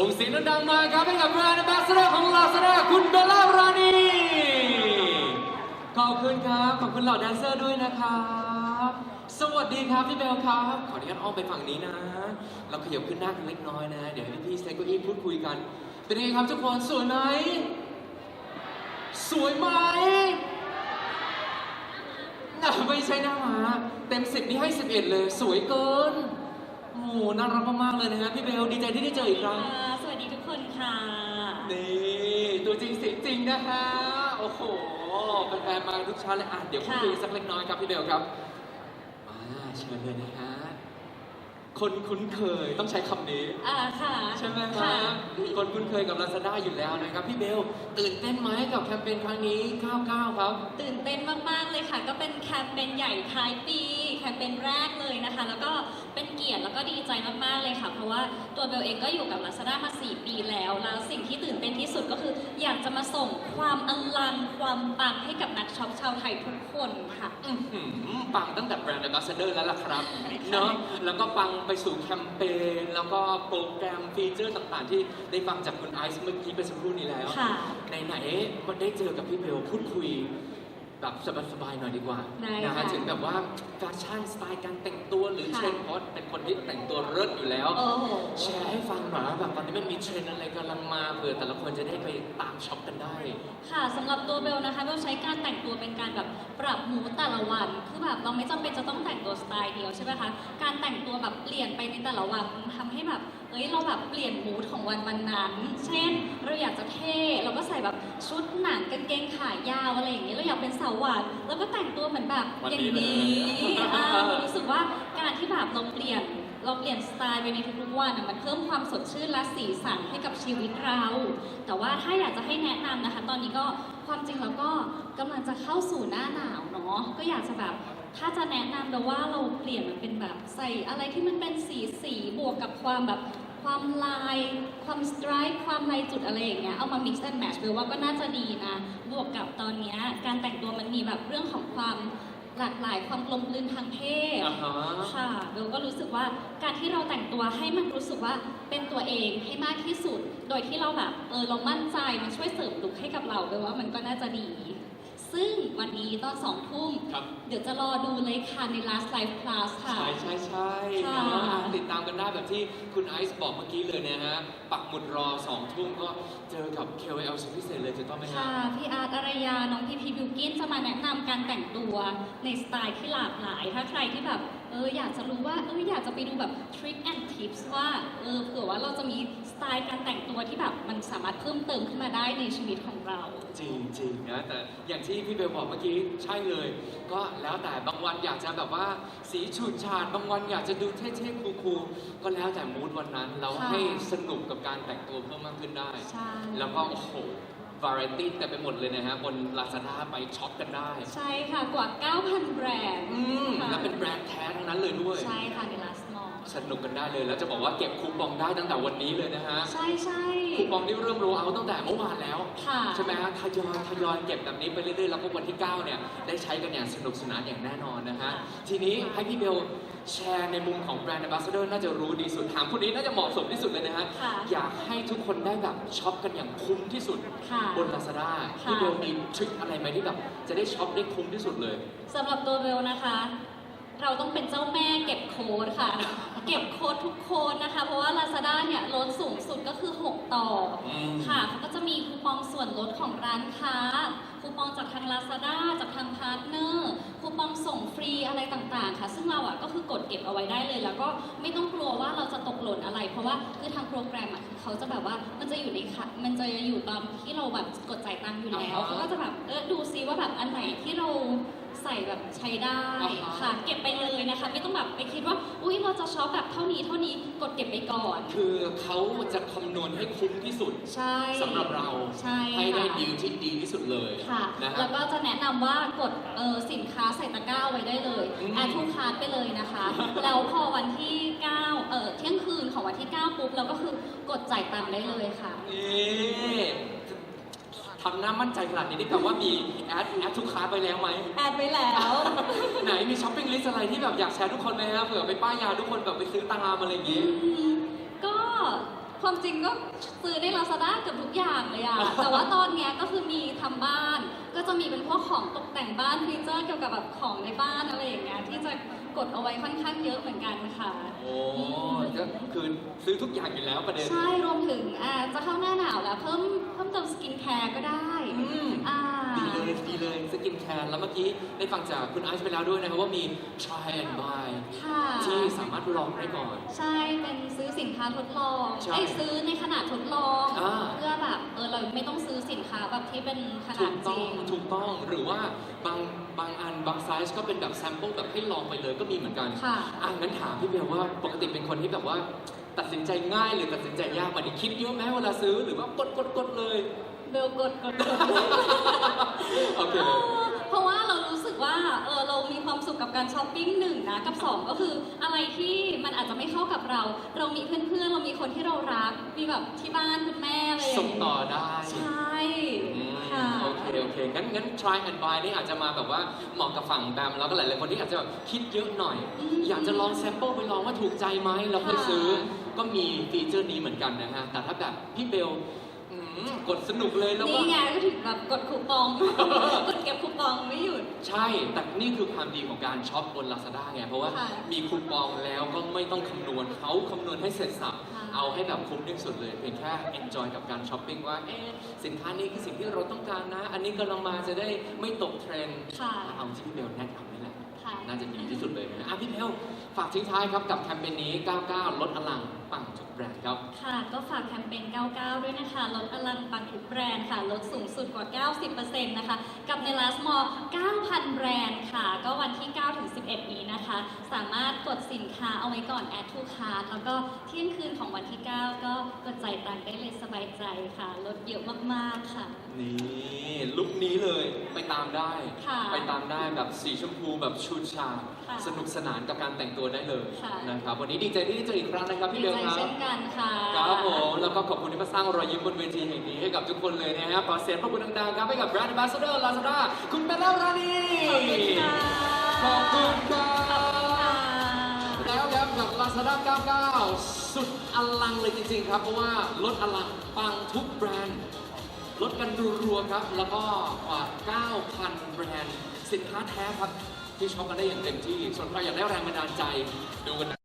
ส่งเสียงดังๆมาครับให้กับแบรนด์ a บสเดอร์ของลาซาด้าคุณเบลล่ารานีขอบคุณครับ ขอบคุณเหล่าแดนเซอร์ด้วยนะครับ สวัสดีครับพี่เบลครับ ขออนุญาตอ้อมไปฝั่งนี้นะ เราขยับขึ้นหน้ากันเล็กน้อยนะ เดี๋ยวให้พี่ๆเซกอี้พูดคุยกัน เป็นไงครับทุกคนสวยไหม สวยไหมน่ะไม่ใช่หน้ามาเต็มสิบนี่ให้สิบเอ็ดเลย สวยเกิน โอ้โหน่ารักมากๆเลยนะฮะพี่เบลดีใจที่ได้เจออีกครั้ง ค่ะสวัสดีทุกคนค่ะ นี่ตัวจริงเสียงจริงนะฮะโอ้โหแฟนๆมาทุกชั้นเลยอะเดี๋ยวพูดค่ะ คุยสักเล็กน้อยครับพี่เบลครับมาเชิญเลยนะฮะคนคุ้นเคยต้องใช้คำนี้ อ่าค่ะใช่ไหมคค่ะรับคนคุ้นเคยกับ Lazada อยู่แล้วนะครับ พี่เบล ตื่นเต้นไหมกับแคมเปญครั้งนี้ 99 ครับ ตื่นเต้นมาก ๆ เลยค่ะ ก็เป็นแคมเปญใหญ่ท้ายปีแค มเปญแรกเลยนะคะ แล้วก็เป็นเกียรติแล้วก็ดีใจมากๆเลยค่ะ เพราะว่าตัวเบลเองก็อยู่กับ Lazada มา 4 ปีแล้ว แล้วสิ่งที่ตื่นเต้นที่สุดก็คือ อยากจะมาส่งความอลังความปังให้กับนักช็อปชาวไทยทุกคนค่ะ อื้อหือปังตั้งแต่แบรนด์ a บ b สเดอร์แล้วล่ะครับเนาะแล้วก็ปังไปสู่แคมเปญแล้วก็โปรแกรมฟีเจอร์ต่างๆ ที่ได้ฟังจากคุณไอซ์เมื่อกี้เป็นสักครู่นี้แล้วค่ะ ไหนๆมันได้เจอกับพี่เบลพูดคุย แบบสบายๆหน่อยดีกว่าได้นะฮะค่ะถึงแบบว่าแฟชั่นสไตล์การแต่งตัวหรือค่ะ เทรนด์เพราะเป็นคนที่แต่งตัวเลิศอยู่แล้ว โอ้โห แชร์ให้ฟังหน่อยว่าแบบตอนนี้มันมีเทรนด์อะไรกำลังมาเผื่อแต่ละคนจะได้ไปตามช็อปกันได้ ค่ะสำหรับตัวเบลนะคะเบลใช้การแต่งตัวเป็นการแบบปรับมูดแต่ละวันคือแบบเราไม่จำเป็นจะต้องแต่งตัวสไตล์เดียวใช่ไหมคะการแต่งตัวแบบเปลี่ยนไปในแต่ละวันทำให้แบบเอ้ยเราแบบเปลี่ยนมูดของวันวันนั้น เช่น เราอยากจะเท่เราก็ใส่แบบชุดหนังกางเกงขายาวอะไรอย่างเงี้ยเราอยากเป็นสาวหวานแล้วก็แต่งตัวเหมือนแบบวันอย่างนี้เลยนี้อ่ารู้สึกว่าการที่แบบเราเปลี่ยนเราเปลี่ยนสไตล์ไปในทุกๆวันน่ะมันเพิ่มความสดชื่นและสีสันให้กับชีวิตเรา แต่ว่าถ้าอยากจะให้แนะนำนะคะ ตอนนี้ก็ความจริงเราก็กำลังจะเข้าสู่หน้าหนาวเนาะก็อยากจะแบบถ้าจะแนะนำแต่ว่าเราเปลี่ยนมันเป็นแบบใส่อะไรที่มันเป็นสีสีบวกกับความแบบ ความลาย ความสไตร์ความลายจุดอะไรอย่างเงี้ยเอามา mix and match เบลว่าก็น่าจะดีนะ บวกกับตอนเนี้ยการแต่งตัวมันมีแบบเรื่องของความหลากหลายความกลมกลืนทางเพศอ่าฮะ ค่ะเบลก็รู้สึกว่าการที่เราแต่งตัวให้มันรู้สึกว่าเป็นตัวเองให้มากที่สุด โดยที่เราแบบเออเรามั่นใจมันช่วยเสริมลุคให้กับเราเบลว่ามันก็น่าจะดี ซึ่งวันนี้ตอนสองทุ่ม ครับ เดี๋ยวจะรอดูเลยค่ะใน last live class ค่ะ ใช่ใช่ใช่ค่ะเนามกันได้แบบที่คุณไอซ์บอกเมื่อกี้เลยนะฮะ ปักหมุดรอสองทุ่มก็เจอกับ KOL สุดพิเศษเลยจะต้องไหมฮะ ค่ะ พี่อาร์ตอารยา น้องพีพีบิวกินจะมาแนะนำการแต่งตัวในสไตล์ที่หลากหลาย ถ้าใครที่แบบ เอออยากจะรู้ว่าเอออยากจะไปดูแบบ trick and tips ว่าเออเผื่อว่าเราจะมีสไตล์การแต่งตัวที่แบบมันสามารถเพิ่มเติมขึ้นมาได้ในชีวิตของเรา จริงจริงๆนะแต่อย่างที่พี่เบลบอกเมื่อกี้ใช่เลย ก็แล้วแต่บางวันอยากจะแบบว่าสีฉูดฉาดบางวันอยากจะดูเท่ๆคูลๆก็แล้วแต่มูดวันนั้นเราค่ะให้สนุกกับการแต่งตัวเพิ่มมากขึ้นได้ใช่แล้วก็โอ้โห วาไรตี้เต็มไปหมดเลยนะฮะบน Lazada ไปช็อปกันได้ ใช่ค่ะกว่า 9,000 แบรนด์อืมค่ะแล้วเป็นแบรนด์แท้ทั้งนั้นเลยด้วย ใช่ค่ะใน last mall ส นุกกันได้เลย แล้วจะบอกว่าเก็บคูปองได้ตั้งแต่วันนี้เลยนะฮะ ใช่ใช่คูปองนี่เริ่มโรลเอาท์ตั้งแต่เมื่อวานแล้ว ค่ะใช่ไหมฮะทยอยทยอยเก็บแบบนี้ไปเรื่อยๆ แล้วก็วันที่ 9 เนี่ย ได้ใช้กันอย่างสนุกสนานอย่างแน่นอนนะฮะ ทีนี้ให้พี่เบลแชร์ในมุมของแบรนด์ a บ b สเดอร์น่าจะรู้ดีสุดถามคนนี้น่าจะเหมาะสมที่สุดเลยนะฮะ ค่ะอยากให้ทุกคนได้แบบช็อปกันอย่างคุ้มที่สุด ค่ะ บน Lazada ค่ะ พี่เบลมีทริคอะไรไหมที่แบบจะได้ช็อปได้คุ้มที่สุดเลย สำหรับตัวเบลนะคะ เราต้องเป็นเจ้าแม่เก็บโค้ดค่ะ เก็บโค้ดทุกโค้ดนะคะ เพราะว่า Lazada เนี่ยลดสูงสุดก็คือ 6 ต่ออม ค่ะเขาก็จะมีคูปองส่วนลดของร้านค้า คูปองจากทาง Lazada จากทางพาร์ทเนอร์คูปองส่งฟรีอะไรต่างๆ ค่ะ ซึ่งเราอะก็คือกดเก็บเอาไว้ได้เลย แล้วก็ไม่ต้องกลัวว่าเราจะตกหล่นอะไร เพราะว่าคือทางโปรแกรมอะคือเขาจะแบบว่ามันจะอยู่ในค่ะมันจะอยู่ตามที่เราแบบกดจ่ายตังค์อยู่แล้วอ่าฮะเขาก็จะแบบเออดูซิว่าแบบอันไหนที่เรา ใส่แบบใช้ได้อ่าฮะค่ะ เก็บไปเลยนะคะ ไม่ต้องแบบไปคิดว่า อุ้ยเราจะช็อปแบบเท่านี้เท่านี้กดเก็บไปก่อน คือเขาจะคำนวณให้คุ้มที่สุดใช่สำหรับเราใช่ให้ได้ค่ะดีลที่ดีที่สุดเลยค่ะนะแล้ฮะวก็จะแนะนำว่ากดเออสินค้าใส่ตะกร้าไว้ได้เลยอืมแอดทูคาร์ดไปเลยนะคะ แล้วพอวันที่9เออเที่ยงคืนของวันที่ 9 ปุ๊บเราก็คือกดจ่ายตังค์ได้เลยค่ะนี่ ทำหน้ามั่นใจขนาดนี้นี่แปลว่ามีแอดแอดทุกค้าไปแล้วไหม แอดไปแล้ว ไหนมีช้อปปิ้งลิสต์อะไรที่แบบอยากแชร์ทุกคนไหมฮะเผื่อไปป้ายยาทุกคนแบบไปซื้อตามอะไรอย่างงี้ ก็ความจริงก็ซื้อใน Lazada เกือบทุกอย่างเลยอะ แต่ว่าตอนเนี้ยก็คือมีทำบ้าน ก็จะมีเป็นพวกของตกแต่งบ้านฟีเจอร์เกี่ยวกับแบบของในบ้านอะไรอย่างเงี้ยที่จะ กดเอาไว้ค่อนข้างเยอะเหมือนกันค่ะโอ้ก็คือซื้อทุกอย่างอยู่แล้วประเด็น ใช่รวมถึงอ่าจะเข้าหน้าหนาวแล้วเพิ่มเพิ่มเติมสกินแคร์ก็ได้อืม อ่า ดีเลยดีเลยสกินแคร์แล้วเมื่อกี้ได้ฟังจากคุณไอซ์ไปแล้วด้วยนะครับว่ามี try and buy ค่ะ ที่สามารถลองได้ก่อน ใช่เป็นซื้อสินค้าทดลองใช่ไอ้ยซื้อในขนาดทดลอง อ่าเพื่ อแบบเออเราไม่ต้องซื้อสินค้าแบบที่เป็นขถูนาดกจต้อริงง ถูกต้องหรือว่าบางบางอันบางไซส์ก็เป็นแบบแซมเปิลแบบให้ลองไปเลยก็มีเหมือนกันค่ะ อะงั้นถามพี่เบลว่าปกติเป็นคนที่แบบว่า ตัดสินใจง่ายหรือตัดสินใจยากมาดิคิดเยอะไหมเวลาซื้อหรือว่ากดกดกดเลย เบลกดกดกด โอเค เออเพราะว่าเรารู้สึก ว่าเออเรามีความสุขกับการช้อปปิ้งหนึ่งนะกับสองก็คืออะไรที่มันอาจจะไม่เข้ากับเรา เรามีเพื่อนๆ เรามีคนที่เรารัก มีแบบที่บ้านคุณแม่อะไรอย่างส่งเงี้ยต่อได้ใช่อืมค่ะ โอเคโอเคงั้นงั้น try and buy นี่อาจจะมาแบบว่าเหมาะกับฝั่งแบมแล้วก็หลายๆคนที่อาจจะแบบคิดเยอะหน่อย อืมอยากจะลองแซมเปิลไปลองว่าถูกใจไหมแล้วค่อยค่ะซื้อก็มีฟีเจอร์นี้เหมือนกันนะฮะแต่ถ้าแบบพี่เบลอื มกดสนุกเลยแล้วก็นี่ไงก็ถึงแบบกดคูปอง กดเก็บคูปองไม่หยุด ใช่ แต่นี่คือความดีของการช็อปบน Lazada ไง เพราะว่าค่ะมีคูปองแล้วก็ไม่ต้องคำนวณเขาคำนวณให้เสร็จสับ ค่ะ เอาให้แบบคุ้มที่สุดเลย เพียงแค่ enjoy กับการช้อปปิ้งว่า เอ๊ะสินค้านี้คือสิ่งที่เราต้องการนะ อันนี้กำลังมาจะได้ไม่ตกเทรนด์ค่ะ เอาที่พี่เบลแนะนำ น่าจะดีที่สุดเลยนะอะพี่เบลฝากทิ้งท้ายครับกับแคมเปญนี้ 99 ลดอลังปังทุกแบรนด์ครับ ค่ะ ก็ฝากแคมเปญ 99 ด้วยนะคะ ลดอลังปังทุกแบรนด์ค่ะ ลดสูงสุดกว่า 90%นะคะ กับในลาสมอล9,000 แบรนด์ค่ะ ก็วันที่ 9 ถึง 11 นี้นะคะ สามารถกดสินค้าเอาไว้ก่อน add to cart แล้วก็เที่ยงคืนของวันที่ 9 ก็กดจ่ายตังค์ได้เลยสบายใจ ค่ะลดเยอะมากๆค่ะ นี่ลุคนี้เลยไปตามได้ ค่ะไปตามได้แบบสีชมพูแบบชูดชาดค่ะสนุกสนานกับการแต่งตัวได้เลยค่ะ นะครับ วันนี้ดีใจที่ได้เจออีกครั้งนะครับดีพี่เบลใจครัเช่บนกันค่ะครับผมแล้วก็ขอบคุณที่มาสร้างรอยยิ้มบนเวทีแห่งนี้ให้กับทุกคนเลยนะฮะขอเสียงปรบมือดังๆครับให้กับแบรนด์ Ambassador Lazada คุณเบลล่ารานีขอบคุณค่ะขอบคุณครับขอบคุณค่ะแล้วครับกับ Lazada 99 สุดอลังเลยจ ริงๆครับเพราะว่าลดอลังปังทุกแบรนด์ ลดกันรัวๆครับ แล้วก็กว่า 9,000 แบรนด์ สินค้าแท้ครับ ที่ช็อปกันได้อย่างเต็มที่ ส่วนใครอยากได้แรงบันดาลใจดูกันนะ